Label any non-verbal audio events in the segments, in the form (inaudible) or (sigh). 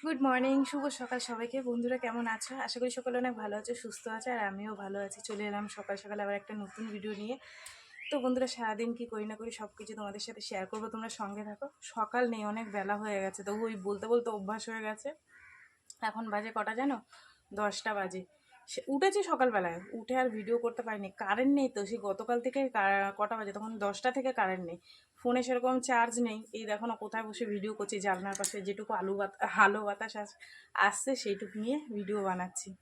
Good morning শুভ সকাল সবাইকে। বন্ধুরা, কেমন আছো? আশা করি সকলে অনেক ভালো আছে, সুস্থ আছে, আর আমিও ভালো আছি। চলে এলাম সকাল সকাল আবার একটা নতুন ভিডিও নিয়ে। তো বন্ধুরা, সারাদিন কি করি না করি সব কিছু তোমাদের সাথে শেয়ার করব। তোমরা সঙ্গে থাকো। সকাল নেই, অনেক বেলা হয়ে গেছে। তবু ওই বলতে বলতে অভ্যাস হয়ে গেছে। এখন বাজে কটা জানো? দশটা বাজে। উঠেছি সকালবেলায়। উঠে আর ভিডিও করতে পারিনি। কারেন্ট নেই তো সেই গতকাল থেকে কটা বাজে? তখন দশটা থেকে কারেন্ট নেই। ফোনে সেরকম চার্জ নেই। এই দেখো না, কোথায় বসে ভিডিও করছি? জানলার পাশে যেটুকু আলু বাত, আলো বাতাস আস- আসছে, সেইটুকু নিয়ে ভিডিও বানাচ্ছি।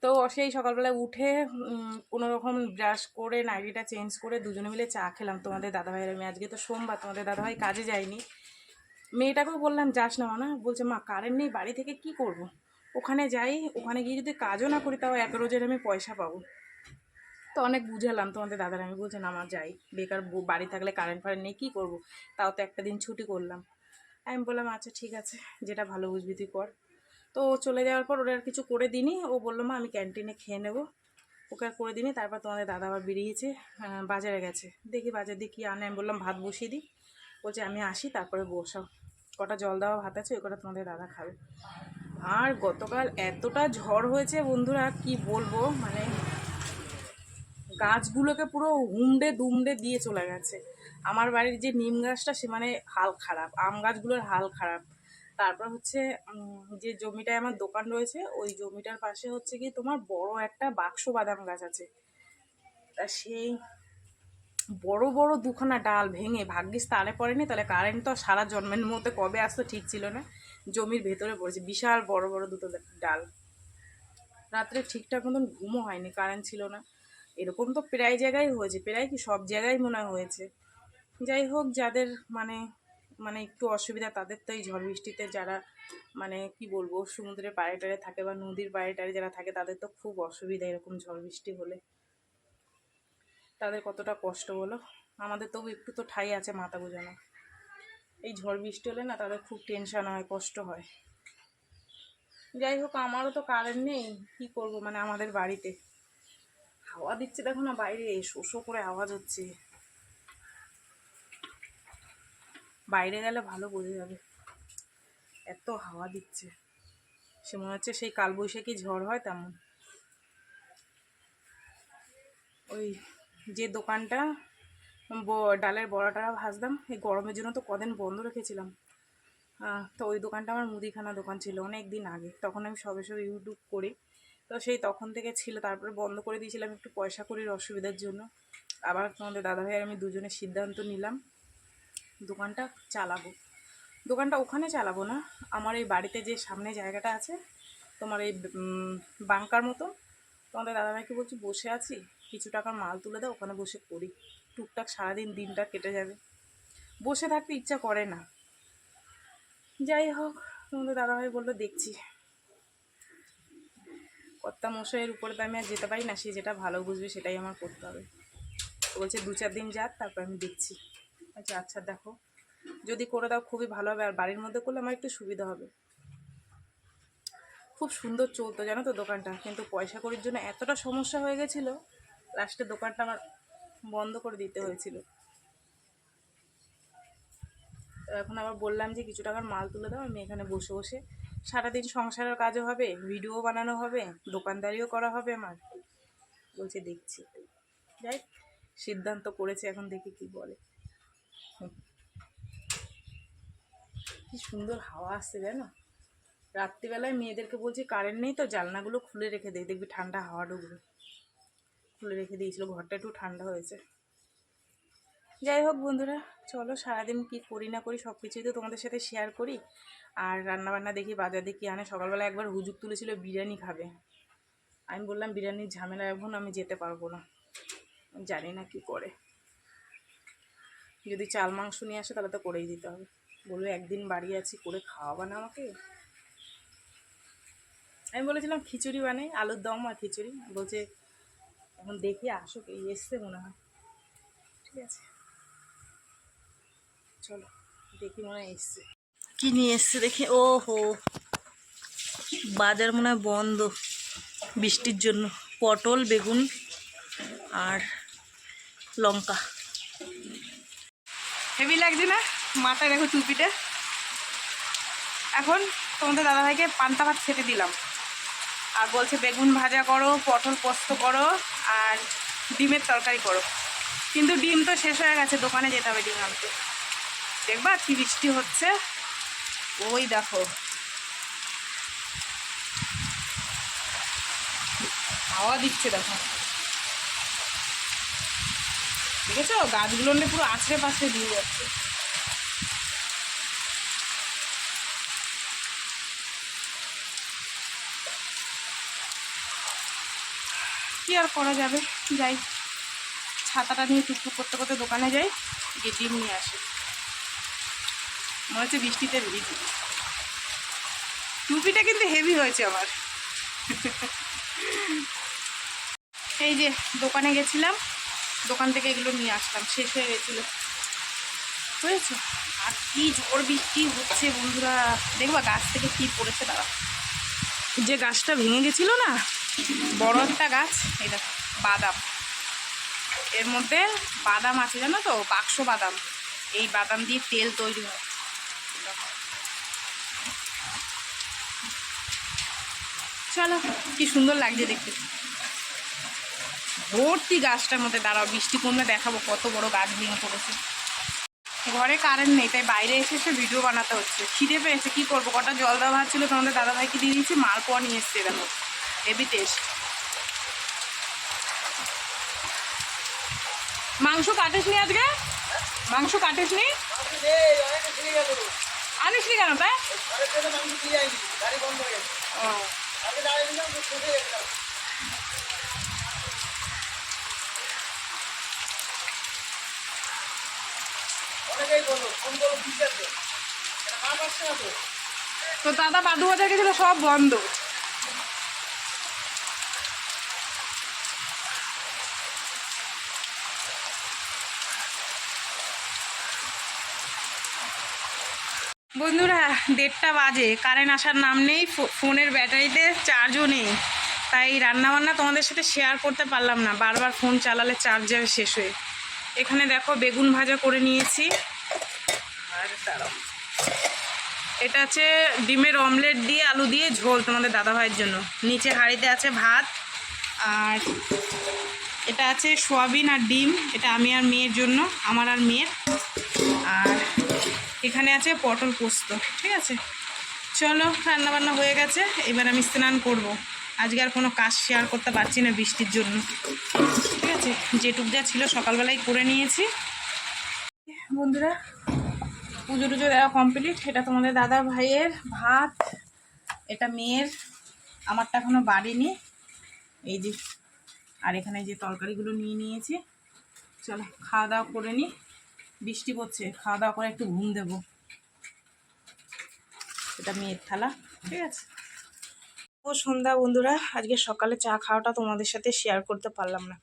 তো সেই সকালবেলায় উঠে কোনো রকম ব্রাশ করে, নাইটিটা চেঞ্জ করে দুজনে মিলে চা খেলাম। তোমাদের দাদাভাইয়ের, আমি আজকে তো সোমবার, তোমাদের দাদাভাই কাজে যায়নি। মেয়েটাকেও বললাম, যাস না মানা বলছে, মা কারেন্ট নেই, বাড়ি থেকে কি করব। ওখানে যাই, ওখানে গিয়ে যদি কাজও না করি, তাও এক রোজের আমি পয়সা পাবো। তো অনেক বুঝালাম তোমাদের দাদার, আমি বলছে, না আমার যাই। বেকার বাড়ি থাকলে কারেন্ট ফারেন্ট নেই কী করব? তাও তো একটা দিন ছুটি করলাম। আমি বললাম আচ্ছা ঠিক আছে, যেটা ভালো বুঝবি তুই কর। তো চলে যাওয়ার পর ওরা আর কিছু করে দিনি ও বলল, মা, আমি ক্যান্টিনে খেয়ে নেব। ওকে আর করে দিনি তারপর তোমাদের দাদা আবার বেরিয়েছে বাজারে গেছে। দেখি বাজার দিয়ে কী আনে। আমি বললাম, ভাত বসিয়ে দিই। বলছে, আমি আসি, তারপরে বসাও। কটা জল দেওয়া ভাত আছে, ওই কটা তোমাদের দাদা খাবে। আর গতকাল এতটা ঝড় হয়েছে বন্ধুরা, কি বলব? মানে গাছগুলোকে পুরো হুমড়ে দুমড়ে দিয়ে চলে গেছে। আমার বাড়ির যে নিম গাছটা, সে মানে হাল খারাপ, আম গাছগুলোর হাল খারাপ। তারপর হচ্ছে যে জমিটায় আমার দোকান রয়েছে, ওই জমিটার পাশে হচ্ছে কি তোমার বড় একটা বাক্স বাদাম গাছ আছে। তা সেই বড় বড় দুখানা ডাল ভেঙে, ভাগ্যিস তারে পড়েনি, তাহলে কারেন্ট তো সারা জন্মের মধ্যে কবে আসতো ঠিক ছিল না। জমির ভেতরে পড়েছে। বিশাল বড় বড় দুটো ডাল। রাত্রে ঠিকঠাক মতন ঘুমও হয়নি কারেন্ট ছিল না। এরকম তো প্রায় জায়গায় হয়েছে, প্রায় কি সব জায়গায় মনে হয় হয়েছে। যাই হোক, যাদের মানে মানে একটু অসুবিধা তাদের তো এই ঝড় বৃষ্টিতে যারা মানে কি বলব, সমুদ্রের পাড়ে টাড়ে থাকে বা নদীর পাড়ে টাড়ে যারা থাকে, তাদের তো খুব অসুবিধা এরকম ঝড় বৃষ্টি হলে। তাদের কতটা কষ্ট বলো? আমাদের তবু একটু তো ঠাই আছে মাথা গোজানো। এই ঝড় বৃষ্টি হলে না তাদের খুব টেনশান হয়, কষ্ট হয়। যাই হোক আমারও তো কারেন্ট নেই, কী করব? মানে আমাদের বাড়িতে। হাওয়া দিচ্ছে দেখো না বাইরে শো শো করে আওয়াজ হচ্ছে। বাইরে গেলে ভালো বোঝা যাবে। এত হাওয়া দিচ্ছে। সে মনে হচ্ছে সেই কালবৈশাখী ঝড় হয় তেমন। ওই যে দোকানটা ডালের বড়াটা ভাজতাম। এই গরমের জন্য তো কদিন বন্ধ রেখেছিলাম। তো ওই দোকানটা আমার মুদিখানা দোকান ছিল অনেক দিন আগে। তখন আমি সবে সবে ইউটিউব করি। তো সেই তখন থেকে ছিল, তারপরে বন্ধ করে দিয়েছিলাম একটু পয়সা করির অসুবিধার জন্য। আবার তোমাদের দাদাভাই আর আমি দুজনে সিদ্ধান্ত নিলাম, দোকানটা চালাবো। দোকানটা ওখানে চালাবো না, আমার এই বাড়িতে যে সামনে জায়গাটা আছে, তোমার এই বাংকার মতো। তোমাদের দাদাভাইকে বলছি, বসে আছি? কিছু টাকার মাল তুলে দাও, ওখানে বসে করি টুকটাক সারাদিন দিনটা কেটে যাবে। বসে থাকতে ইচ্ছা করে না। যাই হোক, তোমাদের দাদাভাই বলল, দেখছি। কর্তা মশাইয়ের উপরে তো আমি আর যেতে পারি না, সে যেটা ভালো বুঝবে সেটাই আমার করতে হবে। বলছে, দু চার দিন যাক, তারপর আমি দেখছি। আচ্ছা আচ্ছা দেখো। যদি করে দাও, খুবই ভালো হবে। আর বাড়ির মধ্যে করলে আমার একটু সুবিধা হবে। খুব সুন্দর চলতো, জানো তো দোকানটা। কিন্তু পয়সা করির জন্য এতটা সমস্যা হয়ে গেছিল লাস্টে দোকানটা আমার বন্ধ করে দিতে হয়েছিল। তো এখন আবার বললাম যে কিছু টাকার মাল তুলে দাও, আমি এখানে বসে বসে সারাদিন সংসারের কাজও হবে ভিডিও বানানো হবে, দোকানদারিও করা হবে আমার। বলছে দেখছি। যাই, সিদ্ধান্ত করেছে, এখন দেখি কি বলে। কি সুন্দর হাওয়া আসছে, জানো? রাত্রিবেলায় মেয়েদেরকে বলছি, কারেন্ট নেই তো, জানলাগুলো খুলে রেখে দেয় দেখবি ঠান্ডা হাওয়া ঢুকবে। খুলে রেখে দিয়েছিল, ঘরটা একটু ঠান্ডা হয়েছে। যাই হোক বন্ধুরা, চলো সারাদিন কি করি না করি সব কিছুই তো তোমাদের সাথে শেয়ার করি। আর রান্নাবান্না দেখি, বাজার দেখি, আনে। সকালবেলা একবার হুজুক তুলেছিল বিরিয়ানি খাবে। আমি বললাম, বিরিয়ানির ঝামেলা এখন, আমি যেতে পারব না। জানি না কি করে। যদি চাল মাংস নিয়ে আসে, তাহলে তো করেই দিতে হবে। বলবে একদিন বাড়ি আছি, করে খাওয়াবা না আমাকে? আমি বলেছিলাম, খিচুড়ি বানাই, আলুর দম আর খিচুড়ি। বলছে এখন দেখি আসুক, এই এসছে মনে হয়। ঠিক আছে। চলো, দেখি মনে হয় এসছে। কি নিয়ে এসছে দেখি? ও হো বাজার মনে হয় বন্ধ বৃষ্টির জন্য। পটল, বেগুন আর লঙ্কা। হেভি লাগছে না মাথায় দেখো টুপিটা এখন তোমাদের দাদা দাদাভাইকে পান্তা ভাত খেতে দিলাম। আর বলছে বেগুন ভাজা করো, পটল পোস্ত করো আর ডিমের তরকারি করো। কিন্তু ডিম তো শেষ হয়ে গেছে, দোকানে যেতে হবে ডিম আনতে। দেখবা কি বৃষ্টি হচ্ছে? ওই দেখো। হাওয়া দিচ্ছে দেখো। দেখেছ? গাছগুলো পুরো আছড়ে পাশে দিয়ে যাচ্ছে। কি আর করা যাবে? যাই, ছাতাটা নিয়ে টুকটুক করতে করতে দোকানে যাই, গিয়ে ডিম নিয়ে আসি। মনে হচ্ছে বৃষ্টিতে ভিজি। টুপিটা কিন্তু হেভি হয়েছে আমার। এই যে, দোকানে গেছিলাম, দোকান থেকে এগুলো নিয়ে আসলাম, শেষ হয়ে গেছিল। বুঝেছ? আর কি ঝড় বৃষ্টি হচ্ছে বন্ধুরা। দেখবা গাছ থেকে কি পড়েছে দাঁড়া যে গাছটা ভেঙে গেছিল না বড় একটা গাছ দেখো বাদাম। এর মধ্যে বাদাম আছে, জানো তো? বাক্স বাদাম। এই বাদাম দিয়ে তেল তৈরি হয়। চলো, কি সুন্দর লাগছে দেখতে। ভর্তি গাছটার মধ্যে দাঁড়াও, বৃষ্টি কমলে দেখাবো কত বড় গাছ ভেঙে পড়েছে। ঘরে কারেন্ট নেই, তাই বাইরে এসে এসে ভিডিও বানাতে হচ্ছে। খিদে পেয়েছে, কি করব? কটা জল দেওয়া ভাত ছিল, তোমাদের দাদাভাইকে দিয়ে দিয়েছি, মালপোয়া নিয়ে এসছে, দেখো। হেভি টেস্ট মাংস কাটিস আজকে? মাংস কাটিস নি নি কেন তাই তো দাদা বাদু বাজার গেছিল, সব বন্ধ। বন্ধুরা, দেড়টা বাজে। কারেন্ট আসার নাম নেই ফোনের ব্যাটারিতে চার্জও নেই। তাই রান্নাবান্না তোমাদের সাথে শেয়ার করতে পারলাম না। বারবার ফোন চালালে চার্জ যাবে শেষ হয়ে। এখানে দেখো বেগুন ভাজা করে নিয়েছি। আর এটা আছে ডিমের অমলেট দিয়ে আলু দিয়ে ঝোল তোমাদের দাদাভাইয়ের জন্য। নিচে হাঁড়িতে আছে ভাত। আর এটা আছে সোয়াবিন আর ডিম। এটা আমি আর মেয়ের জন্য, আমার আর মেয়ের। আর এখানে আছে পটল পোস্ত, ঠিক আছে? চলো, রান্নাবান্না হয়ে গেছে, এবার আমি স্নান করব। আজকে আর কোনো কাজ শেয়ার করতে পারছি না বৃষ্টির জন্য। ঠিক আছে? যেটুক যা ছিল সকালবেলায় করে নিয়েছি। বন্ধুরা, পুজো টুজো দেওয়া কমপ্লিট এটা তোমাদের দাদা ভাইয়ের ভাত, এটা মেয়ের, আমারটা এখনও বাড়িনি এই যে, আর এখানে যে তরকারিগুলো নিয়ে নিয়েছি। চলো, খাওয়া দাওয়া করে নিই বৃষ্টি পড়ছে খাওয়া দাওয়া করে একটু ঘুম দেব। এটা মেয়ের থালা ঠিক আছে? ও সন্ধ্যা বন্ধুরা আজকে সকালে চা খাওয়াটা তোমাদের সাথে শেয়ার করতে পারলাম না।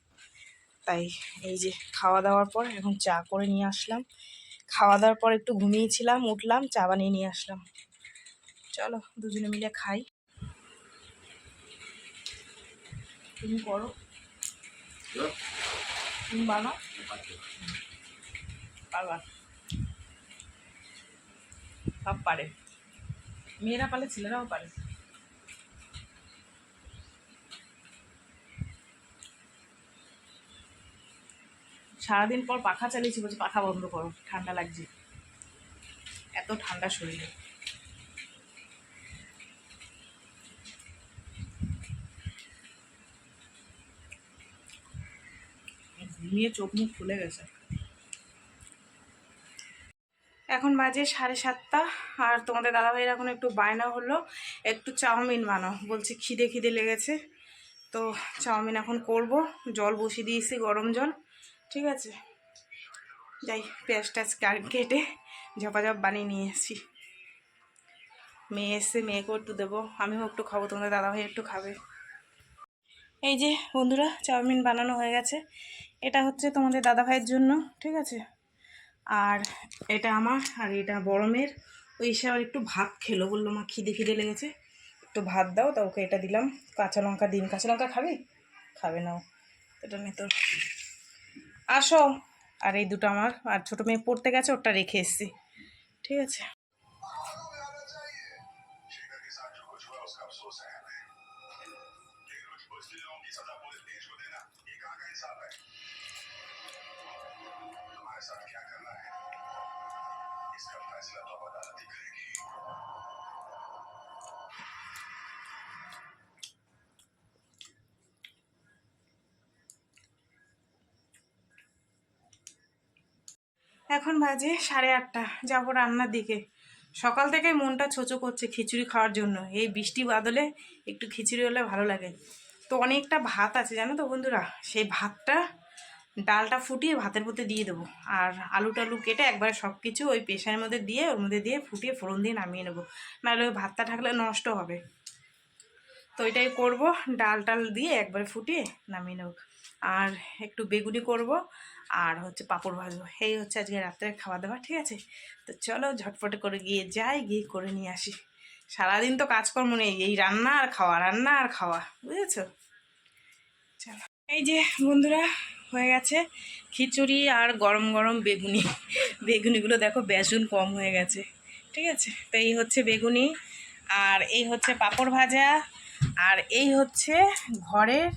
তাই এই যে খাওয়া দাওয়ার পর এখন চা করে নিয়ে আসলাম। খাওয়া দাওয়ার পর একটু ঘুমিয়েছিলাম উঠলাম চা বানিয়ে নিয়ে আসলাম। চলো দুজনে মিলে খাই। তুমি করো। তুমি বানাও। সব পারে। মেয়েরা পারে ছেলেরাও পারে। সারাদিন পর পাখা চালিয়েছি বলছি, পাখা বন্ধ করো, ঠান্ডা লাগছে। এত ঠান্ডা শরীরে। ঘুমিয়ে চোখ মুখ খুলে গেছে। এখন বাজে সাড়ে সাতটা, আর তোমাদের দাদাভাইয়ের এখন একটু বায়না হলো, একটু চাউমিন বানাও। বলছে খিদে খিদে লেগেছে, তো চাউমিন এখন করব। জল বসিয়ে দিয়েছি, গরম জল, ঠিক আছে? যাই পেঁয়াজ কা- কেটে ঝপাঝপ বানিয়ে নিয়ে এসেছি, মেয়ে এসে মেয়েকেও একটু দেবো, আমিও একটু খাব, তোমাদের দাদাভাই একটু খাবে। এই যে বন্ধুরা, চাউমিন বানানো হয়ে গেছে। এটা হচ্ছে তোমাদের দাদাভাইয়ের জন্য, ঠিক আছে? আর এটা আমার আর এটা বড়মের ওই সে আবার একটু ভাত খেলো, বলল, মা, খিদে খিদে লেগেছে। একটু ভাত দাও, তা ওকে এটা দিলাম। কাঁচা লঙ্কা দিন, কাঁচা লঙ্কা খাবি? খাবে নাও এটা নিয়ে তোর। আসো। আর এই দুটো আমার, আর ছোটো মেয়ে পড়তে গেছে ওটা রেখে এসছি। ঠিক আছে। এখন বাজে সাড়ে আটটা। যাব রান্নার দিকে। সকাল থেকে মনটা ছোচো করছে খিচুড়ি খাওয়ার জন্য। এই বৃষ্টি বাদলে একটু খিচুড়ি হলে ভালো লাগে। তো অনেকটা ভাত আছে, জানো তো বন্ধুরা? সেই ভাতটা ডালটা ফুটিয়ে ভাতের মধ্যে দিয়ে দেবো। আর আলু টালু কেটে একবারে সব কিছু ওই প্রেশারের মধ্যে দিয়ে, ওর মধ্যে দিয়ে ফুটিয়ে ফোড়ন দিয়ে নামিয়ে নেব। নাহলে ওই ভাতটা থাকলে নষ্ট হবে। তো ওইটাই করব ডাল টাল দিয়ে একবারে ফুটিয়ে নামিয়ে নেব। আর একটু বেগুনি করব, আর হচ্ছে পাঁপড় ভাজবো। এই হচ্ছে আজকে রাত্রে খাওয়া দাওয়া ঠিক আছে? তো চলো ঝটপটে করে গিয়ে যাই, গিয়ে করে নিয়ে আসি। সারাদিন তো কাজকর্ম নেই, এই রান্না আর খাওয়া, রান্না আর খাওয়া, বুঝেছ? চলো। এই যে বন্ধুরা হয়ে গেছে। খিচুড়ি আর গরম গরম বেগুনি। (laughs) বেগুনিগুলো দেখো বেসন কম হয়ে গেছে। ঠিক আছে? তো এই হচ্ছে বেগুনি। আর এই হচ্ছে পাঁপড় ভাজা। আর এই হচ্ছে ঘরের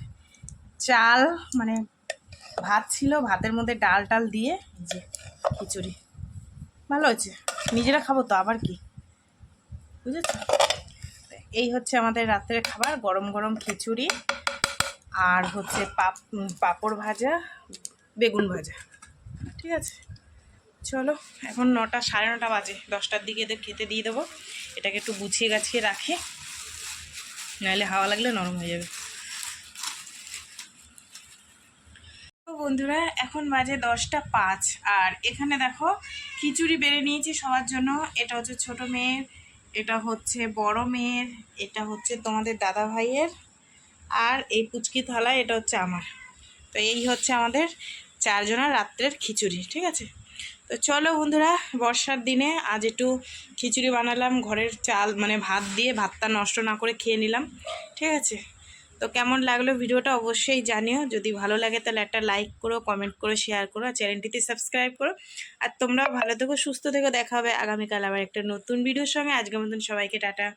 চাল। মানে ভাত ছিল, ভাতের মধ্যে ডাল টাল দিয়ে যে খিচুড়ি। ভালো হয়েছে? নিজেরা খাব তো, আবার কি? বুঝেছ? এই হচ্ছে আমাদের রাত্রের খাবার, গরম গরম খিচুড়ি। আর হচ্ছে পাপ পাঁপড় ভাজা, বেগুন ভাজা। ঠিক আছে? চলো, এখন নটা, সাড়ে নটা বাজে। দশটার দিকে এদের খেতে দিয়ে দেবো। এটাকে একটু গুছিয়ে গাছিয়ে রাখে। নাহলে হাওয়া লাগলে নরম হয়ে যাবে। বন্ধুরা, এখন বাজে দশটা পাঁচ। আর এখানে দেখো, খিচুড়ি বেড়ে নিয়েছি সবার জন্য। এটা হচ্ছে ছোট মেয়ের, এটা হচ্ছে বড় মেয়ের, এটা হচ্ছে তোমাদের দাদা ভাইয়ের আর এই পুচকি থালা এটা হচ্ছে আমার। তো এই হচ্ছে আমাদের চারজনের রাত্রের খিচুড়ি, ঠিক আছে? তো চলো বন্ধুরা, বর্ষার দিনে আজ একটু খিচুড়ি বানালাম, ঘরের চাল মানে ভাত দিয়ে ভাতটা নষ্ট না করে খেয়ে নিলাম, ঠিক আছে? তো কেমন লাগল ভিডিওটা অবশ্যই জানিও, যদি ভালো লাগে তাহলে একটা লাইক করো কমেন্ট করো শেয়ার করো, আর চ্যানেলটিতে সাবস্ক্রাইব করো। আর তোমরাও ভালো থেকো, সুস্থ থেকো, দেখা হবে আগামীকাল আবার একটা নতুন ভিডিওর সঙ্গে। আজকের মতন সবাইকে টাটা।